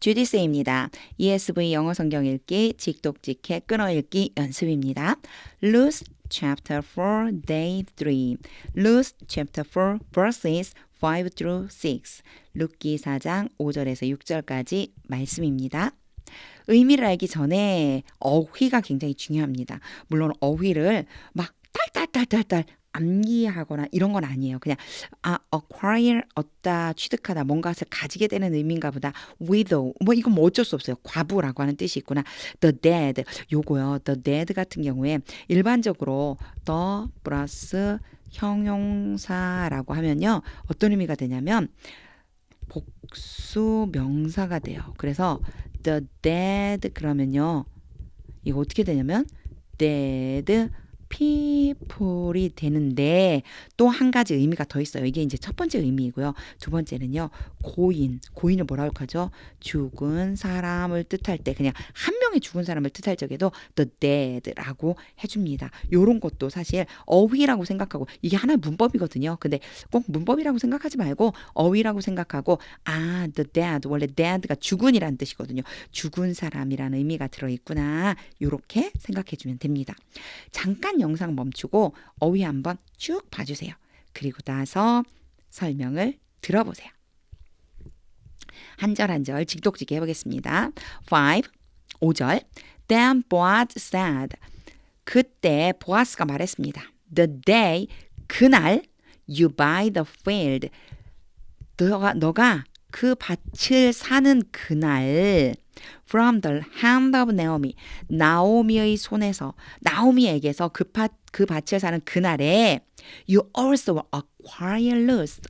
Judy세입니다. ESV 영어 성경 읽기, 직독직해 끊어 읽기 연습입니다. Luke chapter 4, day 3. Luke chapter 4, verses 5 through 6. 룻기 4장 5절에서 6절까지 말씀입니다. 의미를 알기 전에 어휘가 굉장히 중요합니다. 물론 어휘를 막 딸딸딸딸딸 암기하거나 이런 건 아니에요. 그냥 아 acquire 얻다 취득하다 뭔가를 가지게 되는 의미인가 보다. widow 뭐 이건 뭐 어쩔 수 없어요. 과부라고 하는 뜻이 있구나. the dead 요거요. the dead 같은 경우에 일반적으로 the 플러스 형용사라고 하면요. 어떤 의미가 되냐면 복수 명사가 돼요. 그래서 the dead 그러면요. 이거 어떻게 되냐면 dead people이 되는데 또 한 가지 의미가 더 있어요. 이게 이제 첫 번째 의미이고요. 두 번째는요. 고인. 고인을 뭐라고 하죠? 죽은 사람을 뜻할 때 그냥 한 명의 죽은 사람을 뜻할 적에도 the dead라고 해줍니다. 요런 것도 사실 어휘라고 생각하고 이게 하나의 문법이거든요. 근데 꼭 문법이라고 생각하지 말고 어휘라고 생각하고 아 the dead 원래 dead가 죽은이라는 뜻이거든요. 죽은 사람이라는 의미가 들어있구나. 요렇게 생각해주면 됩니다. 잠깐 영상 멈추고 어휘 한번 쭉 봐주세요. 그리고 나서 설명을 들어보세요. 한 절 한 절 직독직해 해보겠습니다. 5, 5절 Then Boaz said 그때 보아스가 말했습니다. The day, 그날 you buy the field 너가, 너가 그 밭을 사는 그날 from the hand of Naomi 나오미의 손에서 나오미에게서 그, 밭, 그 밭을 사는 그날에 you also acquire Ruth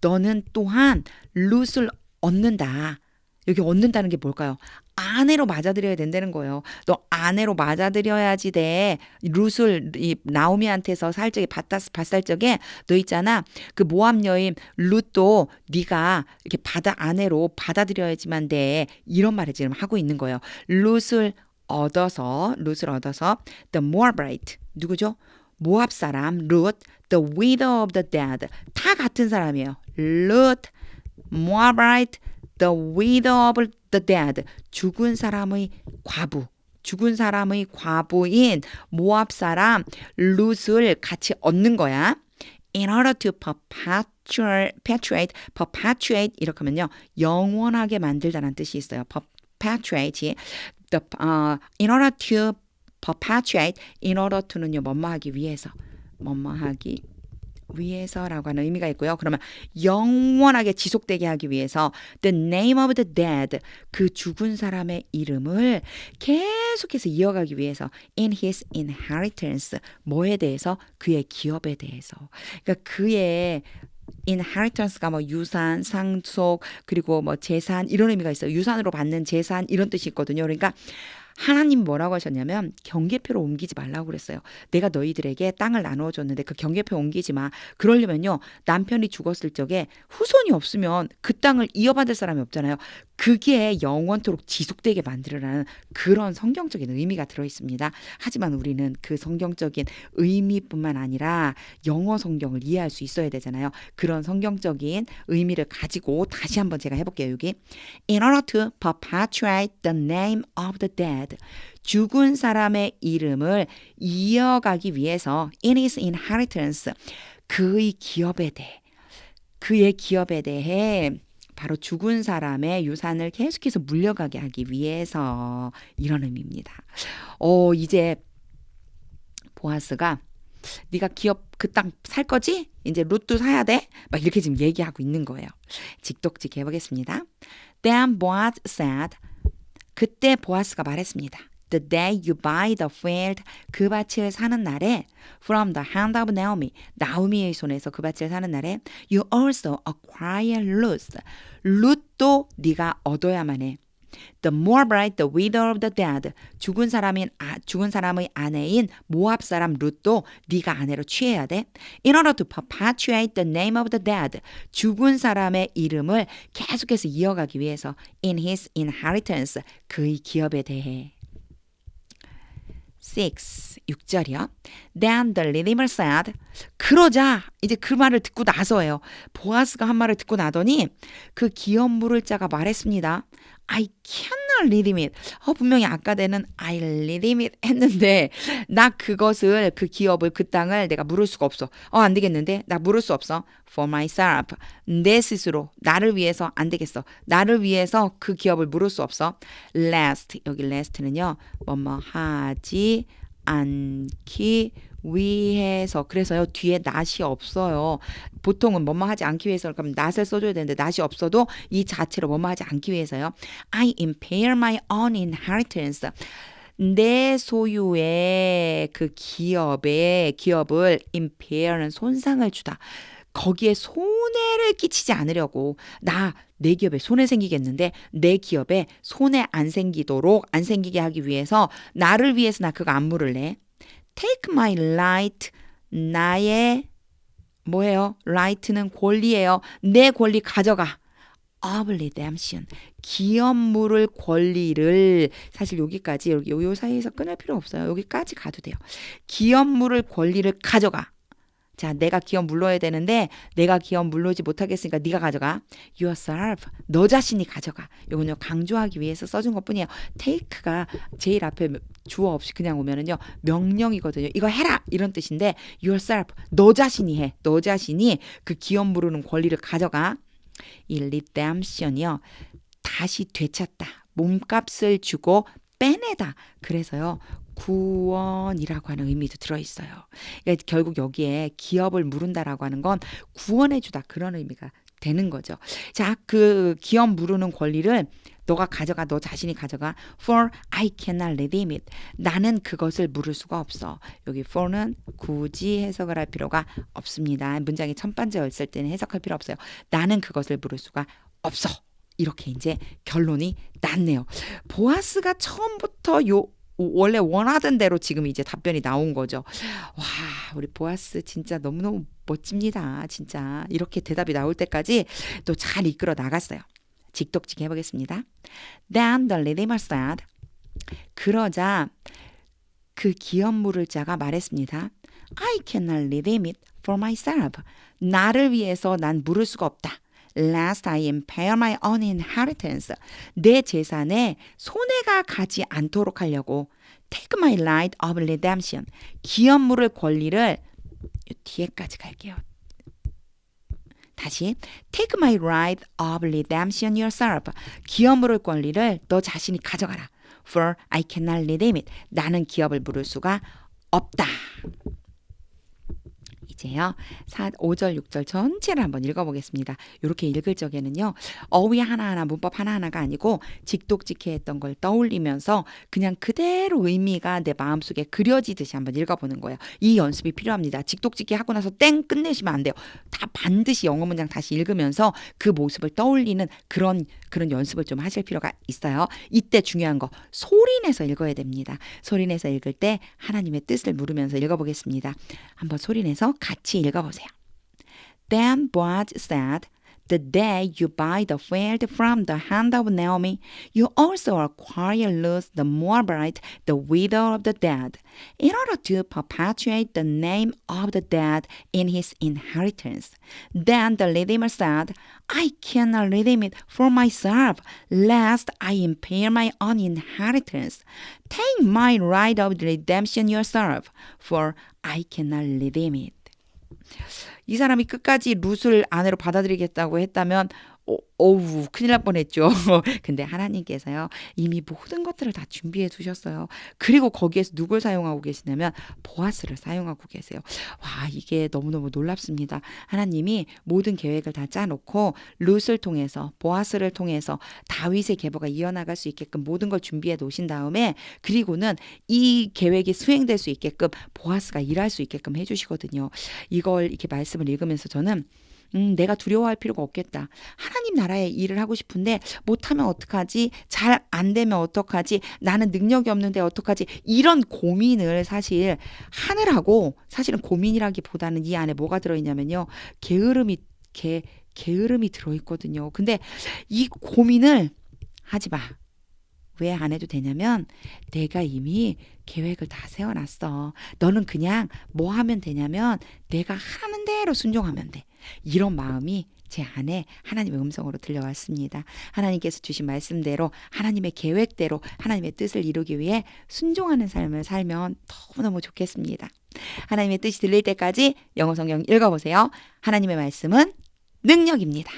너는 또한 룻을 얻는다. 여기 얻는다는 게 뭘까요? 아내로 맞아들여야 된다는 거예요. 너 아내로 맞아들여야지 돼. 룻을 이 나오미한테서 살 적에 봤다 봤을 적에 너 있잖아. 그 모함 여인 룻도 네가 이렇게 받아 아내로 받아들여야지만 돼. 이런 말을 지금 하고 있는 거예요. 룻을 얻어서 룻을 얻어서 the Moabite 누구죠? 모압 사람 룻 the widow of the dead 다 같은 사람이에요. 룻 Moabite the widow of the dead 죽은 사람의 과부 죽은 사람의 과부인 모압 사람 룻을 같이 얻는 거야. In order to perpetuate, perpetuate, 이렇게 하면요 영원하게 만들다는 뜻이 있어요. perpetuate, the, uh, in order to perpetuate, in order to는요 뭐뭐 하기 위해서, 뭐뭐 하기 위해서라고 하는 의미가 있고요. 그러면 영원하게 지속되게 하기 위해서 the name of the dead 그 죽은 사람의 이름을 계속해서 이어가기 위해서 in his inheritance 뭐에 대해서 그의 기업에 대해서 그러니까 그의 inheritance가 뭐 유산, 상속 그리고 뭐 재산 이런 의미가 있어요. 유산으로 받는 재산 이런 뜻이 있거든요. 그러니까 하나님 뭐라고 하셨냐면 경계표를 옮기지 말라고 그랬어요. 내가 너희들에게 땅을 나누어 줬는데 그 경계표 옮기지 마. 그러려면요. 남편이 죽었을 적에 후손이 없으면 그 땅을 이어받을 사람이 없잖아요. 그게 영원토록 지속되게 만들어라는 그런 성경적인 의미가 들어 있습니다. 하지만 우리는 그 성경적인 의미뿐만 아니라 영어 성경을 이해할 수 있어야 되잖아요. 그런 성경적인 의미를 가지고 다시 한번 제가 해볼게요. 여기 In order to perpetuate the name of the dead 죽은 사람의 이름을 이어가기 위해서 in his inheritance 그의 기업에 대해 그의 기업에 대해 바로 죽은 사람의 유산을 계속해서 물려가게 하기 위해서 이런 의미입니다. 어, 이제 보아스가 네가 기업 그 땅 살 거지? 이제 룻도 사야 돼? 막 이렇게 지금 얘기하고 있는 거예요. 직독직 해보겠습니다. Then Boaz said, 그때 보아스가 말했습니다. The day you buy the field, 그 밭을 사는 날에, from the hand of Naomi, 나오미의 손에서 그 밭을 사는 날에, you also acquire Ruth. 룻도 네가 얻어야만 해. The Moabite, the widow of the dead. 죽은 사람인 아, 죽은 사람의 아내인 모압 사람 룻도 네가 아내로 취해야 돼. In order to perpetuate the name of the dead. 죽은 사람의 이름을 계속해서 이어가기 위해서 in his inheritance. 그의 기업에 대해. 6, 6절이요. Then the redeemer said, 그러자 이제 그 말을 듣고 나서예요. 보아스가 한 말을 듣고 나더니 그 기업 물을 자가 말했습니다. I cannot redeem it. 어, 분명히 아까 내는 I redeem it 했는데 나 그것을 그 기업을 그 땅을 내가 물을 수가 없어. 어, 안 되겠는데 나 물을 수 없어. For myself. 내 스스로 나를 위해서 안 되겠어. 나를 위해서 그 기업을 물을 수 없어. Last 여기 last는요. 뭐뭐 하지 않기 위해서 그래서요 뒤에 낫이 없어요. 보통은 뭐뭐 하지 않기 위해서 그럼 낫을 써줘야 되는데 낫이 없어도 이 자체로 뭐뭐 하지 않기 위해서요. I impair my own inheritance. 내 소유의 그 기업에 기업을 impair는 손상을 주다. 거기에 손해를 끼치지 않으려고 나 내 기업에 손해 생기겠는데 내 기업에 손해 안 생기도록 안 생기게 하기 위해서 나를 위해서 나 그거 안 물을래. Take my right 나의 뭐예요? right는 권리예요. 내 권리 가져가. of redemption 기업 물을 권리를 사실 여기까지 여기 요 사이에서 끊을 필요 없어요. 여기까지 가도 돼요. 기업 물을 권리를 가져가. 자, 내가 기업 물러야 되는데 내가 기업 물러지 못하겠으니까 네가 가져가. yourself. 너 자신이 가져가. 요건요 강조하기 위해서 써준 것뿐이에요. take가 제일 앞에 주어 없이 그냥 오면은요 명령이거든요. 이거 해라 이런 뜻인데 yourself. 너 자신이 해. 너 자신이 그 기업 물르는 권리를 가져가. 이 redemption이요 다시 되찾다. 몸값을 주고 빼내다. 그래서요. 구원이라고 하는 의미도 들어 있어요. 그러니까 결국 여기에 기업을 물은다라고 하는 건 구원해 주다 그런 의미가 되는 거죠. 자, 그 기업 물으는 권리를 너가 가져가, 너 자신이 가져가. For I cannot redeem it. 나는 그것을 물을 수가 없어. 여기 for는 굳이 해석을 할 필요가 없습니다. 문장이 천반제였을 때는 해석할 필요 없어요. 나는 그것을 물을 수가 없어. 이렇게 이제 결론이 났네요. 보아스가 처음부터 요 원래 원하던 대로 지금 이제 답변이 나온 거죠. 와, 우리 보아스 진짜 너무너무 멋집니다. 진짜. 이렇게 대답이 나올 때까지 또 잘 이끌어 나갔어요. 직독직 해보겠습니다. Then the redeemer said. 그러자 그 기업 물을 자가 말했습니다. I cannot redeem it for myself. 나를 위해서 난 물을 수가 없다. Lest I impair my own inheritance. 내 재산에 손해가 가지 않도록 하려고 take my right of redemption. 기업 물을 권리를 뒤에까지 갈게요. 다시 take my right of redemption yourself. 기업 물을 권리를 너 자신이 가져가라. For I cannot redeem it. 나는 기업을 물을 수가 없다. 이제요. 4, 5절, 6절 전체를 한번 읽어보겠습니다. 이렇게 읽을 적에는요. 어휘 하나하나, 문법 하나하나가 아니고 직독직해 했던 걸 떠올리면서 그냥 그대로 의미가 내 마음속에 그려지듯이 한번 읽어보는 거예요. 이 연습이 필요합니다. 직독직해 하고 나서 땡 끝내시면 안 돼요. 다 반드시 영어 문장 다시 읽으면서 그 모습을 떠올리는 그런 그런 연습을 좀 하실 필요가 있어요. 이때 중요한 거 소리 내서 읽어야 됩니다. 소리 내서 읽을 때 하나님의 뜻을 물으면서 읽어보겠습니다. 한번 소리 내서 같이 읽어보세요. Then Boaz said, The day you buy the field from the hand of Naomi, you also acquire Ruth the Moabite, the widow of the dead, in order to perpetuate the name of the dead in his inheritance. Then the Redeemer said, I cannot redeem it for myself, lest I impair my own inheritance. Take my right of redemption yourself, for I cannot redeem it. 이 사람이 끝까지 룻을 아내로 받아들이겠다고 했다면 어, 어우 큰일 날 뻔했죠. 근데 하나님께서요 이미 모든 것들을 다 준비해 두셨어요. 그리고 거기에서 누굴 사용하고 계시냐면 보아스를 사용하고 계세요. 와 이게 너무너무 놀랍습니다. 하나님이 모든 계획을 다 짜놓고 룻을 통해서 보아스를 통해서 다윗의 계보가 이어나갈 수 있게끔 모든 걸 준비해 놓으신 다음에 그리고는 이 계획이 수행될 수 있게끔 보아스가 일할 수 있게끔 해주시거든요. 이걸 이렇게 말씀을 읽으면서 저는 음, 내가 두려워할 필요가 없겠다. 하나님 나라의 일을 하고 싶은데 못하면 어떡하지? 잘 안 되면 어떡하지? 나는 능력이 없는데 어떡하지? 이런 고민을 사실 하느라고 사실은 고민이라기보다는 이 안에 뭐가 들어있냐면요. 게으름이 게 게으름이 들어있거든요. 근데 이 고민을 하지 마. 왜 안 해도 되냐면 내가 이미 계획을 다 세워놨어. 너는 그냥 뭐 하면 되냐면 내가 하는 대로 순종하면 돼. 이런 마음이 제 안에 하나님의 음성으로 들려왔습니다. 하나님께서 주신 말씀대로 하나님의 계획대로 하나님의 뜻을 이루기 위해 순종하는 삶을 살면 너무너무 좋겠습니다. 하나님의 뜻이 들릴 때까지 영어 성경 읽어보세요. 하나님의 말씀은 능력입니다.